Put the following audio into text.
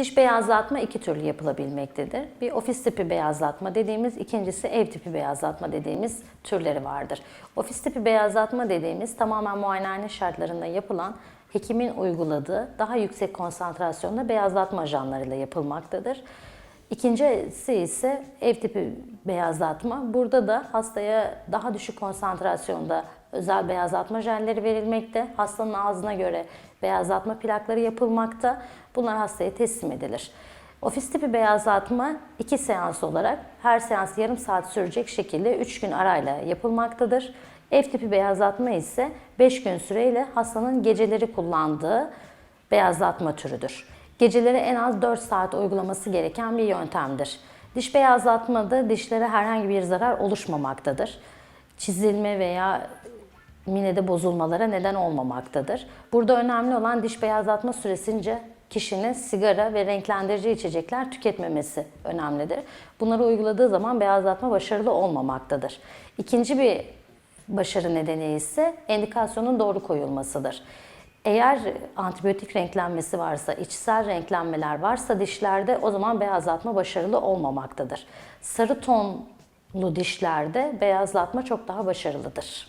Diş beyazlatma iki türlü yapılabilmektedir. Bir ofis tipi beyazlatma dediğimiz, ikincisi ev tipi beyazlatma dediğimiz türleri vardır. Ofis tipi beyazlatma dediğimiz tamamen muayenehane şartlarında yapılan hekimin uyguladığı daha yüksek konsantrasyonda beyazlatma ajanlarıyla yapılmaktadır. İkincisi ise ev tipi beyazlatma. Burada da hastaya daha düşük konsantrasyonda özel beyazlatma jelleri verilmekte. Hastanın ağzına göre beyazlatma plakları yapılmakta. Bunlar hastaya teslim edilir. Ofis tipi beyazlatma iki seans olarak her seans yarım saat sürecek şekilde 3 gün arayla yapılmaktadır. Ev tipi beyazlatma ise 5 gün süreyle hastanın geceleri kullandığı beyazlatma türüdür. Geceleri en az 4 saat uygulaması gereken bir yöntemdir. Diş beyazlatmada dişlere herhangi bir zarar oluşmamaktadır. Çizilme veya minede bozulmalara neden olmamaktadır. Burada önemli olan diş beyazlatma süresince kişinin sigara ve renklendirici içecekler tüketmemesi önemlidir. Bunları uyguladığı zaman beyazlatma başarılı olmamaktadır. İkinci bir başarı nedeni ise endikasyonun doğru koyulmasıdır. Eğer antibiyotik renklenmesi varsa, içsel renklenmeler varsa dişlerde o zaman beyazlatma başarılı olmamaktadır. Sarı tonlu dişlerde beyazlatma çok daha başarılıdır.